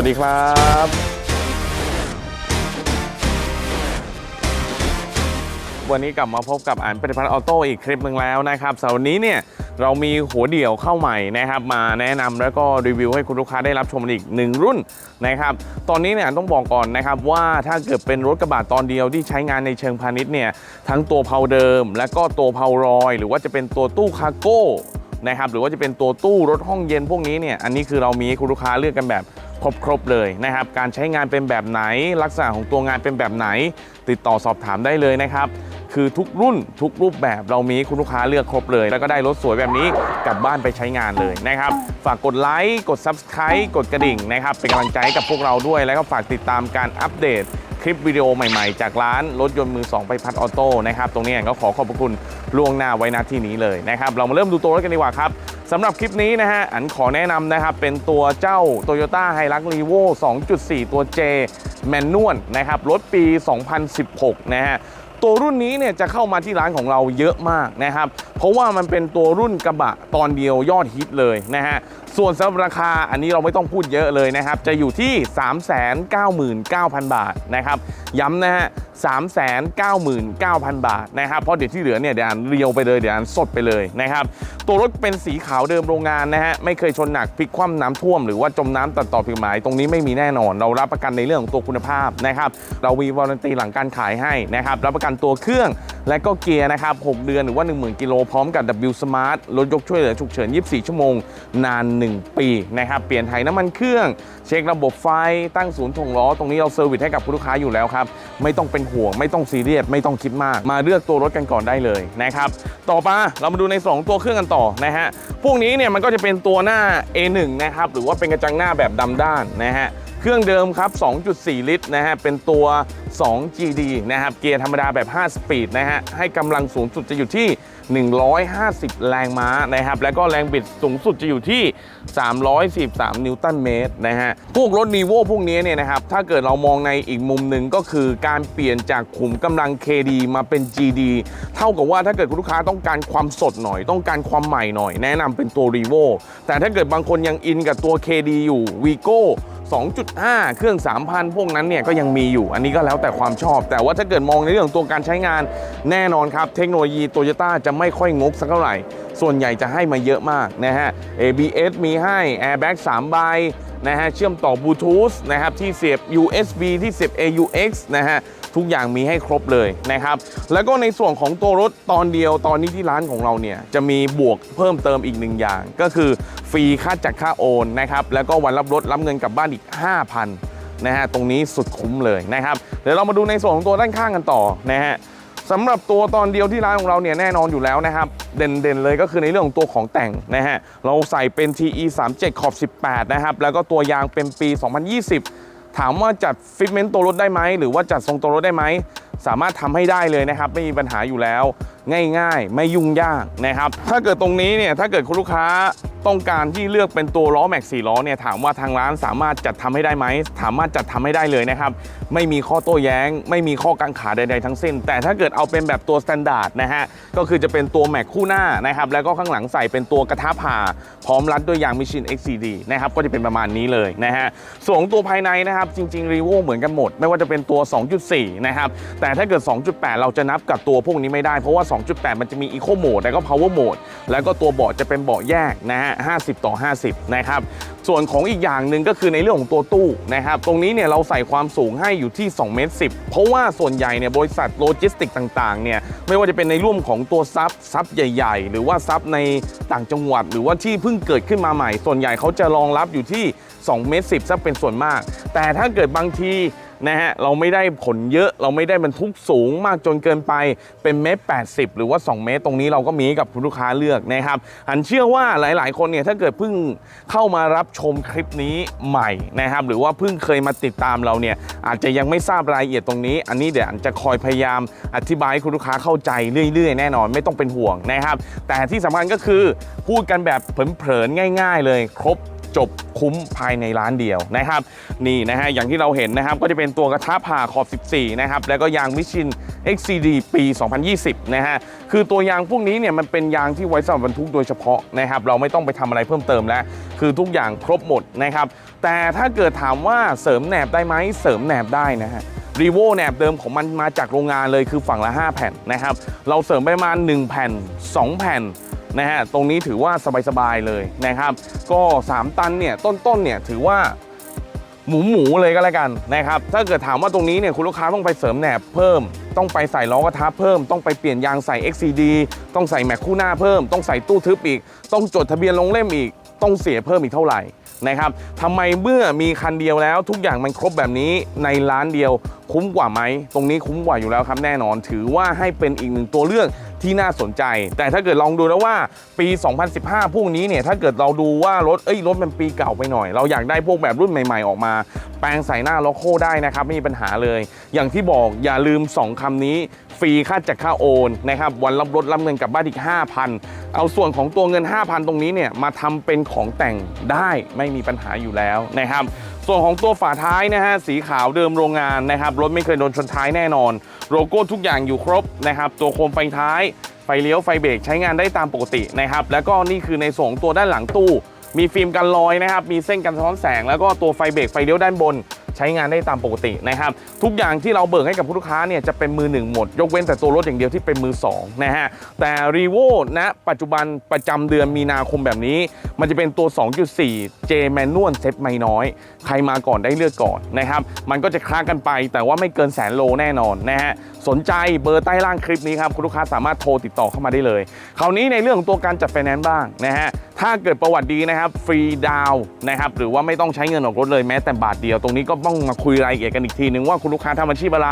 สวัสดีครับวันนี้กลับมาพบกับอ่านผลิตภัณฑ์ออโต้อีกคลิปหนึ่งแล้วนะครับสำหรับวันนี้เนี่ยเรามีหัวเดี่ยวเข้าใหม่นะครับมาแนะนำแล้วก็รีวิวให้คุณลูกค้าได้รับชมอีกหนึ่งรุ่นนะครับตอนนี้เนี่ยต้องบอกก่อนนะครับว่าถ้าเกิดเป็นรถกระบะตอนเดียวที่ใช้งานในเชิงพาณิชย์เนี่ยทั้งตัวเพาเดิม และก็ตัวเพารอย หรือว่าจะเป็นตัวตู้คาร์โก้นะครับหรือว่าจะเป็นตัวตู้รถห้องเย็นพวกนี้เนี่ยอันนี้คือเรามีให้คุณลูกค้าเลือกกันแบบ ครบเลยนะครับ การใช้งานเป็นแบบไหน ลักษณะของตัวงานเป็นแบบไหน ติดต่อสอบถามได้เลยนะครับ คือทุกรุ่นทุกรูปแบบเรามีคุณลูกค้าเลือกครบเลย แล้วก็ได้รถสวยแบบนี้กลับบ้านไปใช้งานเลยนะครับ ฝากกดไลค์กด Subscribe กดกระดิ่งนะครับ เป็นกำลังใจให้กับพวกเราด้วย แล้วก็ฝากติดตามการอัปเดต คลิปวิดีโอใหม่ๆ จากร้านรถยนต์มือ2ไปพัดออโต้นะครับตรงนี้ก็ขอขอบพระคุณล่วงหน้าไว้ณที่นี้เลยนะครับเรามาเริ่มดูตัวรถกันดีกว่าครับสำหรับคลิปนี้นะฮะอันขอแนะนำนะครับเป็นตัวเจ้า Toyota h i l u x r e v o 2.4 ตัว J แมนนวลนะครับรถปี 2016 นะฮะตัวรุ่นนี้เนี่ยจะเข้ามาที่ร้านของเราเยอะมากนะครับ เพราะว่ามันเป็นตัวรุ่นกระบะตอนเดียวยอดฮิตเลยนะฮะส่วนสำหรับราคาอันนี้เราไม่ต้องพูดเยอะเลยนะครับ จะอยู่ที่ 399,000 บาทนะครับ ย้ำนะฮะ 399,000 บาทนะครับเพราะเดี๋ยวที่เหลือเนี่ยเดี๋ยวอ่านเรียวไปเลยเดี๋ยวอ่านสดไปเลยนะครับ ตัวรถเป็นสีขาวเดิมโรงงานนะฮะไม่เคยชนหนักพลิกคว่ำน้ำท่วมหรือว่าจมน้ำตัดต่อผิวหมายตรงนี้ไม่มีแน่นอน เรารับประกันในเรื่องของตัวคุณภาพนะครับเรามีวารันตีหลังการขายให้นะครับรับประกันตัวเครื่องและก็เกียร์นะครับ 6 เดือนหรือว่า 10,000 กิโลพร้อมกับ W Smart รถยกช่วยเหลือฉุกเฉิน 24 ชั่วโมง นาน1 ปีนะครับเปลี่ยนไถ่ายน้ำมันเครื่อง เช็คระบบไฟตั้งศูนย์ถ่งล้อ ตรงนี้เราเซอร์วิสให้กับลูกค้าอยู่แล้วครับ ไม่ต้องเป็นห่วง ไม่ต้องซีเรียสไม่ต้องคิดมาก มาเลือกตัวรถกันก่อนได้เลยนะครับต่อมาเรามาดูใน 2 ตัวเครื่องกันต่อนะฮะพวกนี้เนี่ยมันก็จะเป็นตัวหน้า A1 นะครับหรือว่าเป็นกระจังหน้าแบบดำด้านนะฮะ เครื่องเดิมครับ 2.4 ลิตรนะฮะ เป็นตัว 2GD นะครับ เกียร์ธรรมดาแบบ 5 สปีดนะฮะ ให้กำลังสูงสุดจะอยู่ที่ 150 แรงม้านะครับ แล้วก็แรงบิดสูงสุดจะอยู่ที่ 343 นิวตันเมตรนะฮะ พวกรถนีโวพวกนี้เนี่ยนะครับ ถ้าเกิดเรามองในอีกมุมหนึ่งก็คือการเปลี่ยนจากขุมกำลัง KD มาเป็น GD เท่ากับว่าถ้าเกิดคุณลูกค้าต้องการความสดหน่อย ต้องการความใหม่หน่อย แนะนำเป็นตัว r e v o แต่ถ้าเกิดบางคนยังอินกับตัว KD อยู่ Vigo 2.5 เครื่อง 3,000 พวกนั้นเนี่ยก็ยังมีอยู่ อันนี้ก็แล้วแต่ความชอบ แต่ว่าถ้าเกิดมองในเรื่องตัวการใช้งานแน่นอนครับ เทคโนโลยีโตโยต้าจะไม่ค่อยงกสักเท่าไหร่ ส่วนใหญ่จะให้มาเยอะมากนะฮะ ABS มีให้ Airbag 3ใบ นะฮะเชื่อมต่อบลูทูธนะครับที่เสียบ USB ที่เสียบ AUX นะฮะทุกอย่างมีให้ครบเลยนะครับ แล้วก็ในส่วนของตัวรถตอนเดียวตอนนี้ที่ร้านของเราเนี่ยจะมีบวกเพิ่มเติมอีกหนึ่งอย่าง ก็คือฟรีค่าจัดค่าโอนนะครับแล้วก็วันรับรถรับเงินกลับบ้านอีก 5,000นะฮะตรงนี้สุดคุ้มเลยนะครับเดี๋ยวเรามาดูในส่วนของตัวด้านข้างกันต่อนะฮะ สำหรับตัวตอนเดียวที่ร้านของเราเนี่ยแน่นอนอยู่แล้วนะครับ เด่นๆเลยก็คือในเรื่องของตัวของแต่งนะฮะเราใส่เป็น TE 3 7ขอบ18 นะครับ แล้วก็ตัวยางเป็นปี 2020 ถามว่าจัดฟิตเมนต์ตัวรถได้ไหม หรือว่าจัดทรงตัวรถได้ไหม สามารถทำให้ได้เลยนะครับ ไม่มีปัญหาอยู่แล้ว ง่าย ๆ ไม่ยุ่งยากนะครับ ถ้าเกิดตรงนี้เนี่ยถ้าเกิดคุณลูกค้า ต้องการที่เลือกเป็นตัวล้อแม็กซี่ล้อเนี่ยถามว่าทางร้านสามารถจัดทำให้ได้ไหมสามารถจัดทำให้ได้เลยนะครับไม่มีข้อโต้แย้ง ไม่มีข้อกังขาใด ๆ ทั้งสิ้น แต่ถ้าเกิดเอาเป็นแบบตัวสแตนดาร์ดนะฮะก็คือจะเป็นตัวแม็กคู่หน้านะครับแล้วก็ข้างหลังใส่เป็นตัวกระทะผ่า พร้อมรัดด้วยยางมิชิน XCD นะครับก็จะเป็นประมาณนี้เลยนะฮะส่วนตัวภายในนะครับจริงๆรีโวเหมือนกันหมด ไม่ว่าจะเป็นตัว 2.4 นะครับแต่ถ้าเกิด 2.8 เราจะนับกับตัวพวกนี้ไม่ได้เพราะว่า 2.8 มันจะมี Eco Mode แล้วก็ Power Mode แล้วก็ตัวเบาะจะเป็นเบาะแยกนะฮะ50 ต่อ 50 นะครับ ส่วนของอีกอย่างหนึ่งก็คือในเรื่องของตัวตู้นะครับ ตรงนี้เนี่ยเราใส่ความสูงให้อยู่ที่2เมตร10 เพราะว่าส่วนใหญ่เนี่ยบริษัทโลจิสติกต่างๆเนี่ยไม่ว่าจะเป็นในร่วมของตัวซับซับใหญ่ ๆ หรือว่าซับในต่างจังหวัด หรือว่าที่เพิ่งเกิดขึ้นมาใหม่ ส่วนใหญ่เขาจะรองรับอยู่ที่2เมตร10ซะเป็นส่วนมาก แต่ถ้าเกิดบางที นะฮะเราไม่ได้ผลเยอะเราไม่ได้บรรทุกสูงมากจนเกินไปเป็นเมตร 80 หรือว่า 2 เมตร ตรงนี้เราก็มีกับคุณลูกค้าเลือกนะครับอันเชื่อว่าหลาย ๆ คนเนี่ยถ้าเกิดเพิ่งเข้ามารับชมคลิปนี้ใหม่นะครับหรือว่าเพิ่งเคยมาติดตามเราเนี่ยอาจจะยังไม่ทราบรายละเอียดตรงนี้ อันนี้เดี๋ยวอันจะคอยพยายามอธิบายให้คุณลูกค้าเข้าใจเรื่อย ๆ แน่นอนไม่ต้องเป็นห่วงนะครับแต่ที่สำคัญก็คือพูดกันแบบเผลอๆง่าย ๆ เลยครบ จบคุ้มภายในร้านเดียวนะครับนี่นะฮะอย่างที่เราเห็นนะครับก็จะเป็นตัวกระทะผ่าขอบ 14 นะครับ แล้วก็ยางมิชิน XCD ปี 2020 นะฮะคือตัวยางพวกนี้เนี่ยมันเป็นยางที่ไว้สำหรับบรรทุกโดยเฉพาะนะครับเราไม่ต้องไปทำอะไรเพิ่มเติมแล้ว คือทุกอย่างครบหมดนะครับแต่ถ้าเกิดถามว่าเสริมแหนบได้ไหมเสริมแหนบได้นะฮะรีโวแหนบเดิมของมันมาจากโรงงานเลยคือฝั่งละ 5 แผ่นนะครับ เราเสริมไปประมาณ 1 แผ่น 2 แผ่น นะฮะตรงนี้ถือว่าสบายๆเลยนะครับ ก็ 3 ตันเนี่ยต้นๆเนี่ยถือว่าหมูหมูเลยก็แล้วกันนะครับถ้าเกิดถามว่าตรงนี้เนี่ยคุณลูกค้าต้องไปเสริมแหนบเพิ่ม ต้องไปใส่ล้อกระทะเพิ่ม ต้องไปเปลี่ยนยางใส่ XCD ต้องใส่แม็กคู่หน้าเพิ่ม ต้องใส่ตู้ทึบอีก ต้องจดทะเบียนลงเล่มอีก ต้องเสียเพิ่มอีกเท่าไหร่นะครับทำไมเมื่อมีคันเดียวแล้ว ทุกอย่างมันครบแบบนี้ในร้านเดียวคุ้มกว่าไหม ตรงนี้คุ้มกว่าอยู่แล้วครับแน่นอน ถือว่าให้เป็นอีกหนึ่งตัวเลือก ที่น่าสนใจ แต่ถ้าเกิดลองดูแล้วว่าปี 2015 พวกนี้เนี่ยถ้าเกิดเราดูว่ารถเอ้ยรถมันปีเก่าไปหน่อย เราอยากได้พวกแบบรุ่นใหม่ ๆ ออกมา แปลงใส่หน้าล็อกโคได้นะครับไม่มีปัญหาเลย อย่างที่บอกอย่าลืม 2คำนี้ฟรีค่าจัดค่าโอนนะครับวันรับรถรับเงินกลับบ้านอีก 5,000 เอาส่วนของตัวเงิน 5,000 ตรงนี้เนี่ยมาทำเป็นของแต่งได้ไม่มีปัญหาอยู่แล้วนะครับ ส่วนของตัวฝาท้ายนะฮะสีขาวเดิมโรงงานนะครับรถไม่เคยโดนชนท้ายแน่นอน โลโก้ทุกอย่างอยู่ครบนะครับตัวโคมไฟท้าย ไฟเลี้ยวไฟเบรกใช้งานได้ตามปกตินะครับแล้วก็นี่คือในส่วนของตัวด้านหลังตู้ มีฟิล์มกันรอยนะครับมีเส้นกันสะท้อนแสง แล้วก็ตัวไฟเบรกไฟเลี้ยวด้านบนใช้งานได้ตามปกตินะครับทุกอย่างที่เราเบิกให้กับผู้ลูกค้าเนี่ยจะเป็นมือหนึ่งหมด ยกเว้นแต่ตัวรถอย่างเดียวที่เป็นมือสองนะฮะแต่รีโวณปัจจุบันประจำเดือนมีนาคมแบบนี้ มันจะเป็นตัว 2.4 J Manual เซ็ตไม่น้อย ใครมาก่อนได้เลือกก่อนนะครับมันก็จะคลากันไป แต่ว่าไม่เกินแสนโลแน่นอนนะฮะสนใจเบอร์ใต้ล่างคลิปนี้ครับคุณลูกค้าสามารถโทรติดต่อเข้ามาได้เลย คราวนี้ในเรื่องของตัวการจัดไฟแนนซ์บ้างนะฮะ ถ้าเกิดประวัติดีนะครับฟรีดาวนะครับหรือว่าไม่ต้องใช้เงินออกรถเลยแม้แต่บาทเดียวตรงนี้ก็ต้องมาคุยรายละเอียดกันอีกทีนึงว่าคุณลูกค้าทำอาชีพอะไร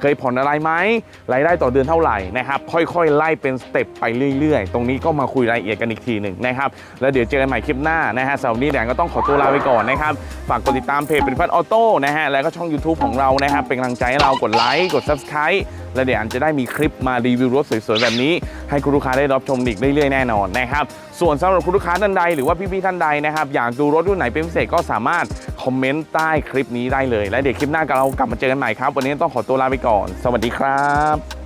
เคยผ่อนอะไรไหมรายได้ต่อเดือนเท่าไหร่นะครับค่อยๆ ไล่เป็นสเต็ปไปเรื่อยๆ ตรงนี้ก็มาคุยรายละเอียดกันอีกทีหนึ่งนะครับแล้วเดี๋ยวเจอกันใหม่คลิปหน้านะฮะสำหรับนนี้แดงก็ต้องขอตัวลาไปก่อนนะครับฝากกดติดตามเพจเป็นพัดออโต้นะฮะแล้วก็ช่อง YouTube ของเรานะครับเป็นกำลังใจให้เรากดไลค์กด Subscribe และเดี๋ยวอันจะได้มีคลิปมารีวิวรถสวยๆแบบนี้ ให้คุณลูกค้าได้รับชมอีกเรื่อยๆแน่นอนนะครับ ส่วนสำหรับคุณลูกค้าท่านใดหรือว่าพี่ๆท่านใดนะครับอยากดูรถรุ่นไหนเป็นพิเศษก็สามารถคอมเมนต์ใต้คลิปนี้ได้เลย และเดี๋ยวคลิปหน้าเรากลับมาเจอกันใหม่ครับ วันนี้ต้องขอตัวลาไปก่อน สวัสดีครับ